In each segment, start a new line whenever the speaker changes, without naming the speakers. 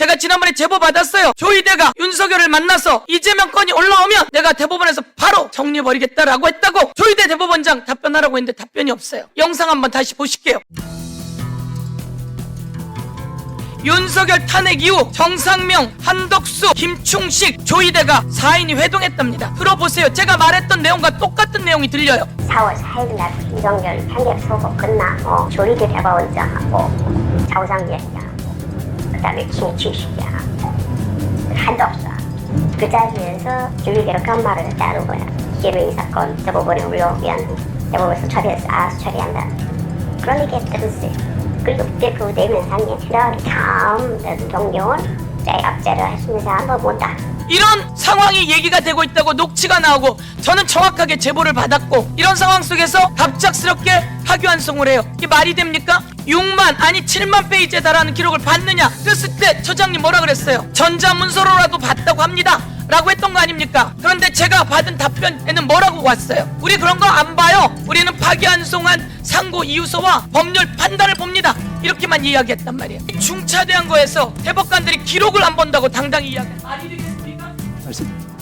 제가 지난번에 제보 받았어요. 조희대가 윤석열을 만나서 이재명 건이 올라오면 내가 대법원에서 바로 정리해버리겠다라고 했다고 조희대 대법원장 답변하라고 했는데 답변이 없어요. 영상 한번 다시 보실게요. 윤석열 탄핵 이후 정상명, 한덕수, 김충식, 조희대가 4인이 회동했답니다. 들어보세요. 제가 말했던 내용과 똑같은 내용이 들려요.
4월 4일 날 윤석열 판결 소고 끝나고 조리대 대법원장하고 좌우상위원장하고 그다음에 김충식이하고 한덕수하고 그 자리에서 조리대로 깜말을 따는 거야. 이재명 이 사건 대법원에 올라오면 대법원에서 처리해서 알아서 처리한다. 그런 얘기 들었어요. 그리고 그때 그 내면상에 들어가기 다음 경 경은 째압죄를 했으면서 한번 못다.
이런 상황이 얘기가 되고 있다고 녹취가 나오고 저는 정확하게 제보를 받았고 이런 상황 속에서 갑작스럽게 파기환송을 해요. 이게 말이 됩니까? 6만 아니 7만 페이지에 달하는 기록을 봤느냐? 그랬을 때 처장님 뭐라 그랬어요? 전자문서로라도 봤다고 합니다. 라고 했던 거 아닙니까? 그런데 제가 받은 답변에는 뭐라고 왔어요? 우리 그런 거 안 봐요. 우리는 파기환송한 상고 이유서와 법률 판단을 봅니다. 이렇게만 이야기했단 말이에요. 중차대한 거에서 대법관들이 기록을 안 본다고 당당히 이야기. 말이 되겠습니까?
말씀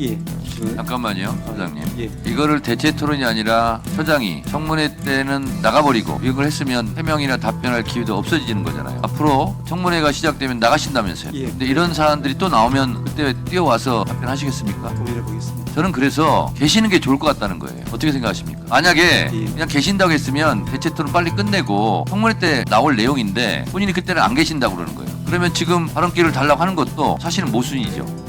예. 그,
잠깐만요, 소장님.
예.
이거를 대체 토론이 아니라 소장이 청문회 때는 나가버리고 이걸 했으면 해명이나 답변할 기회도 없어지는 거잖아요. 앞으로 청문회가 시작되면 나가신다면서요.
예.
근데 이런 사안들이 또 나오면 그때 뛰어와서 답변하시겠습니까?
고민해 보겠습니다.
저는 그래서 계시는 게 좋을 것 같다는 거예요. 어떻게 생각하십니까? 만약에
예.
그냥 계신다고 했으면 대체 토론 빨리 끝내고 청문회 때 나올 내용인데 본인이 그때는 안 계신다고 그러는 거예요. 그러면 지금 발언기를 달라고 하는 것도 사실은 모순이죠.